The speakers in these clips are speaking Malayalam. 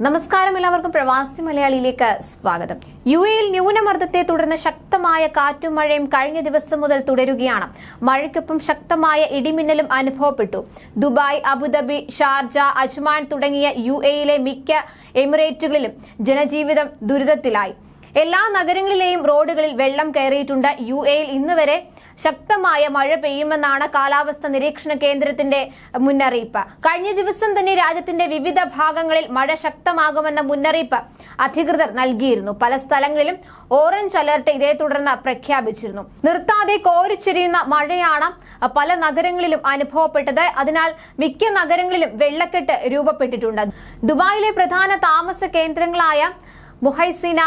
നമസ്കാരം എല്ലാവർക്കും. പ്രവാസി മലയാളിയിലേക്ക് സ്വാഗതം. യു എയിൽ ന്യൂനമർദ്ദത്തെ തുടർന്ന് ശക്തമായ കാറ്റും മഴയും കഴിഞ്ഞ ദിവസം മുതൽ തുടരുകയാണ്. മഴയ്ക്കൊപ്പം ശക്തമായ ഇടിമിന്നലും അനുഭവപ്പെട്ടു. Dubai Abu Dhabi Sharjah Ajman തുടങ്ങിയ യു മിക്ക എമിറേറ്റുകളിലും ജനജീവിതം ദുരിതത്തിലായി. എല്ലാ നഗരങ്ങളിലെയും റോഡുകളിൽ വെള്ളം കയറിയിട്ടുണ്ട്. യു എയിൽ ഇന്ന് വരെ ശക്തമായ മഴ പെയ്യുമെന്നാണ് കാലാവസ്ഥ നിരീക്ഷണ കേന്ദ്രത്തിന്റെ മുന്നറിയിപ്പ്. കഴിഞ്ഞ ദിവസം തന്നെ രാജ്യത്തിന്റെ വിവിധ ഭാഗങ്ങളിൽ മഴ ശക്തമാകുമെന്ന മുന്നറിയിപ്പ് അധികൃതർ നൽകിയിരുന്നു. പല സ്ഥലങ്ങളിലും ഓറഞ്ച് അലർട്ട് ഇതേ തുടർന്ന് പ്രഖ്യാപിച്ചിരുന്നു. നിർത്താതെ കോരിച്ചെരിയുന്ന മഴയാണ് പല നഗരങ്ങളിലും അനുഭവപ്പെട്ടത്. അതിനാൽ മിക്ക നഗരങ്ങളിലും വെള്ളക്കെട്ട് രൂപപ്പെട്ടിട്ടുണ്ട്. ദുബായിലെ പ്രധാന താമസ കേന്ദ്രങ്ങളായ മുഹൈസിന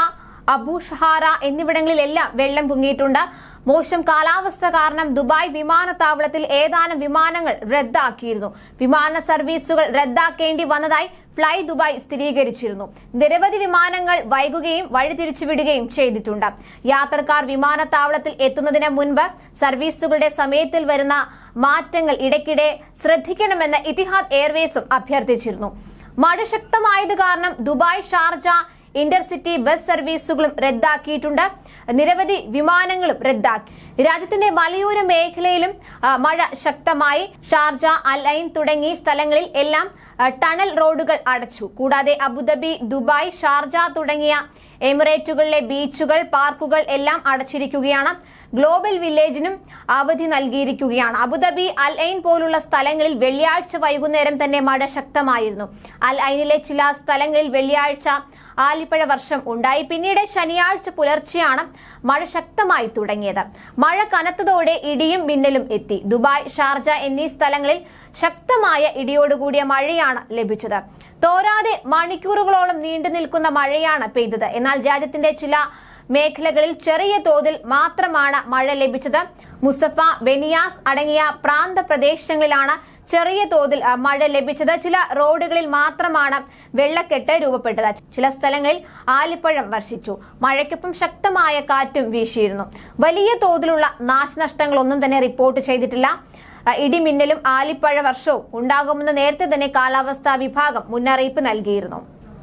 അബു ഷഹാറ എന്നിവിടങ്ങളിലെല്ലാം വെള്ളം പൊങ്ങിയിട്ടുണ്ട്. മോശം കാലാവസ്ഥ കാരണം ദുബായ് വിമാനത്താവളത്തിൽ ഏതാനും വിമാനങ്ങൾ റദ്ദാക്കിയിരുന്നു. വിമാന സർവീസുകൾ റദ്ദാക്കേണ്ടി വന്നതായി ഫ്ലൈ ദുബായ് സ്ഥിരീകരിച്ചിരുന്നു. നിരവധി വിമാനങ്ങൾ വൈകുകയും വഴിതിരിച്ചുവിടുകയും ചെയ്തിട്ടുണ്ട്. യാത്രക്കാർ വിമാനത്താവളത്തിൽ എത്തുന്നതിന് മുൻപ് സർവീസുകളുടെ സമയത്തിൽ വരുന്ന മാറ്റങ്ങൾ ഇടയ്ക്കിടെ ശ്രദ്ധിക്കണമെന്ന് ഇത്തിഹാദ് എയർവേസും അഭ്യർത്ഥിച്ചിരുന്നു. മഴ ശക്തമായത് കാരണം ദുബായ് ഷാർജ ഇന്റർസിറ്റി ബസ് സർവീസുകളും റദ്ദാക്കിയിട്ടുണ്ട്. നിരവധി വിമാനങ്ങളും റദ്ദാക്കി. രാജ്യത്തിന്റെ മലയോര മേഖലയിലും മഴ ശക്തമായി. ഷാർജ അൽ ഐൻ തുടങ്ങി സ്ഥലങ്ങളിൽ എല്ലാം ടണൽ റോഡുകൾ അടച്ചു. കൂടാതെ അബുദാബി ദുബായ് ഷാർജ തുടങ്ങിയ എമിറേറ്റുകളിലെ ബീച്ചുകൾ പാർക്കുകൾ എല്ലാം അടച്ചിരിക്കുകയാണ്. ഗ്ലോബൽ വില്ലേജിനും അവധി നൽകിയിരിക്കുകയാണ്. അബുദാബി അൽ ഐൻ പോലുള്ള സ്ഥലങ്ങളിൽ വെള്ളിയാഴ്ച വൈകുന്നേരം തന്നെ മഴ ശക്തമായിരുന്നു. അൽ ഐനിലെ ചില സ്ഥലങ്ങളിൽ വെള്ളിയാഴ്ച ആലിപ്പഴ വർഷം ഉണ്ടായി. പിന്നീട് ശനിയാഴ്ച പുലർച്ചെയാണ് മഴ ശക്തമായി തുടങ്ങിയത്. മഴ കനത്തതോടെ ഇടിയും മിന്നലും എത്തി. ദുബായ് ഷാർജ എന്നീ സ്ഥലങ്ങളിൽ ശക്തമായ ഇടിയോടുകൂടിയ മഴയാണ് ലഭിച്ചത്. തോരാതെ മണിക്കൂറുകളോളം നീണ്ടു നിൽക്കുന്ന മഴയാണ് പെയ്തത്. എന്നാൽ രാജ്യത്തിന്റെ ചില മേഖലകളിൽ ചെറിയ തോതിൽ മാത്രമാണ് മഴ ലഭിച്ചത്. മുസഫ ബെനിയാസ് അടങ്ങിയ പ്രാന്ത പ്രദേശങ്ങളിലാണ് ചെറിയ തോതിൽ മഴ ലഭിച്ചത്. ചില റോഡുകളിൽ മാത്രമാണ് വെള്ളക്കെട്ട് രൂപപ്പെട്ടത്. ചില സ്ഥലങ്ങളിൽ ആലിപ്പഴം വർഷിച്ചു. മഴയ്ക്കൊപ്പം ശക്തമായ കാറ്റും വീശിയിരുന്നു. വലിയ തോതിലുള്ള നാശനഷ്ടങ്ങളൊന്നും തന്നെ റിപ്പോർട്ട് ചെയ്തിട്ടില്ല. ഇടിമിന്നലും ആലിപ്പഴ വർഷവും ഉണ്ടാകുമെന്ന് നേരത്തെ തന്നെ കാലാവസ്ഥാ വിഭാഗം മുന്നറിയിപ്പ് നൽകിയിരുന്നു.